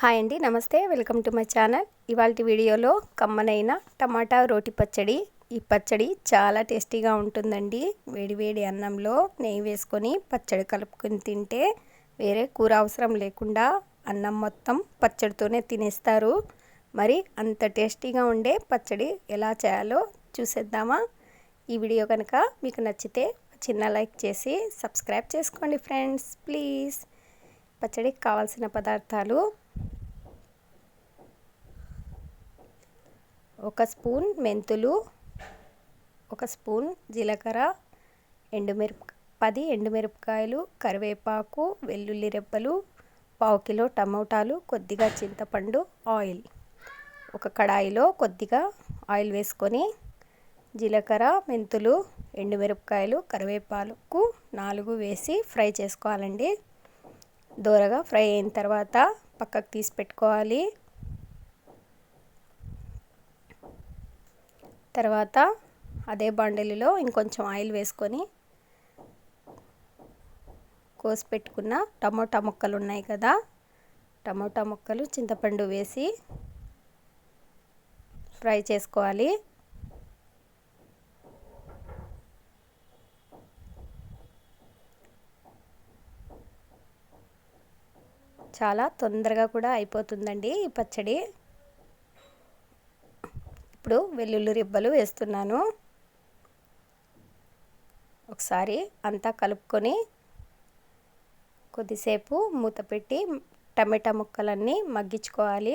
Hi అండి నమస్తే welcome to my channel. ఇవాళ వీడియోలో కమ్మనైన టమాటా రోటి పచ్చడి. ఈ పచ్చడి చాలా టేస్టీగా ఉంటుందండి. వేడివేడి అన్నంలో నెయ్యి వేసుకొని పచ్చడి కలుపుకొని తింటే వేరే కూర అవసరం లేకుండా అన్నం మొత్తం పచ్చడితోనే తినేస్తారు. మరి అంత టేస్టీగా ఉండే పచ్చడి ఎలా చేయాలో చూసేద్దామా? ఈ వీడియో కనుక మీకు నచ్చితే చిన్న లైక్ చేసి సబ్స్క్రైబ్ చేసుకోండి ఫ్రెండ్స్ ప్లీజ్. పచ్చడికి కావాల్సిన పదార్థాలు ఒక స్పూన్ మెంతులు ఒక స్పూన్ జీలకర్ర ఎండుమిరప పది ఎండుమిరపకాయలు కరివేపాకు వెల్లుల్లి రెప్పలు పావు కిలో టమోటాలు కొద్దిగా చింతపండు ఆయిల్. ఒక కడాయిలో కొద్దిగా ఆయిల్ వేసుకొని జీలకర్ర మెంతులు ఎండుమిరపకాయలు కరివేపాకు నాలుగు వేసి ఫ్రై చేసుకోవాలండి. దూరగా ఫ్రై అయిన తర్వాత పక్కకు తీసి పెట్టుకోవాలి. తర్వాత అదే బాండలిలో ఇంకొంచెం ఆయిల్ వేసుకొని కోసి పెట్టుకున్న టమోటా ముక్కలు ఉన్నాయి కదా టమోటా ముక్కలు చింతపండు వేసి ఫ్రై చేసుకోవాలి. చాలా తొందరగా కూడా అయిపోతుందండి ఈ పచ్చడి. ఇప్పుడు వెల్లుల్లి రిబ్బలు వేస్తున్నాను. ఒకసారి అంతా కలుపుకొని కొద్దిసేపు మూత పెట్టి టమాటా ముక్కలన్నీ మగ్గించుకోవాలి.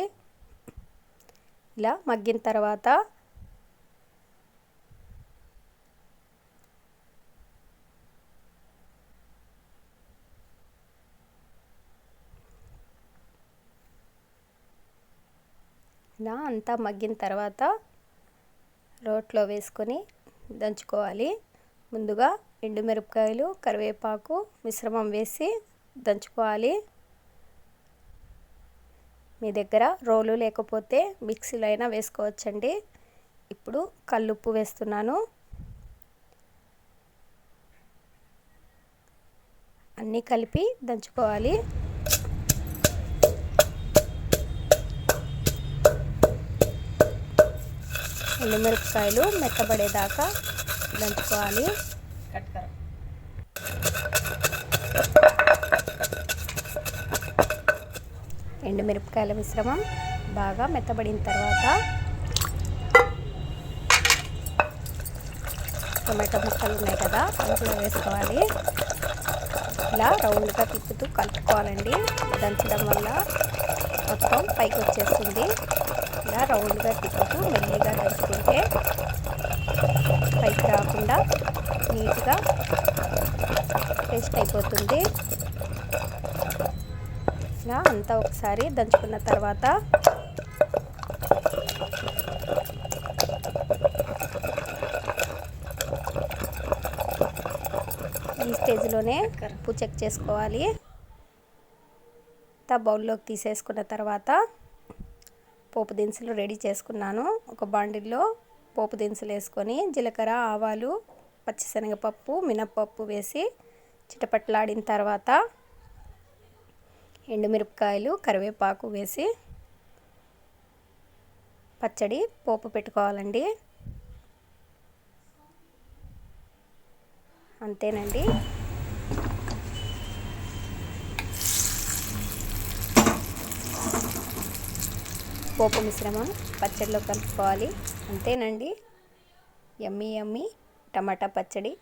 ఇలా మగ్గిన తర్వాత ఇలా అంతా మగ్గిన తర్వాత రోట్లో వేసుకొని దంచుకోవాలి. ముందుగా ఎండుమిరపకాయలు కరివేపాకు మిశ్రమం వేసి దంచుకోవాలి. మీ దగ్గర రోలు లేకపోతే మిక్సీలో అయినా వేసుకోవచ్చండి. ఇప్పుడు కల్లుప్పు వేస్తున్నాను. అన్నీ కలిపి దంచుకోవాలి. ఎండుమిరపకాయలు మెత్తబడేదాకా దంచుకోవాలి. ఎండుమిరపకాయల మిశ్రమం బాగా మెత్తబడిన తర్వాత టొమాటో ముక్కలు ఉన్నాయి కదా అందులో వేసుకోవాలి. ఇలా రౌండ్గా తిప్పుతూ కలుపుకోవాలండి. దంచడం వల్ల మొత్తం పైకి వచ్చేస్తుంది. ఇలా రౌండ్గా తిప్పుతూ కూడా నీట్గా పేస్ట్ అయిపోతుంది. ఇలా అంతా ఒకసారి దంచుకున్న తర్వాత ఈ స్టేజ్లోనే ఉప్పు చెక్ చేసుకోవాలి. బౌల్లోకి తీసేసుకున్న తర్వాత పోపు దినుసులు రెడీ చేసుకున్నాను. ఒక బాండిల్లో పోపు దినుసులు వేసుకొని జీలకర్ర ఆవాలు పచ్చిశనగపప్పు మినప్పప్పు వేసి చిటపట్లాడిన తర్వాత ఎండుమిరపకాయలు కరివేపాకు వేసి పచ్చడి పోపు పెట్టుకోవాలండి. అంతేనండి. పోపు మిశ్రమం పచ్చడిలో కలుపుకోవాలి. అంతేనండి. ఎమ్మీ ఎమ్మీ టమాటా పచ్చడి.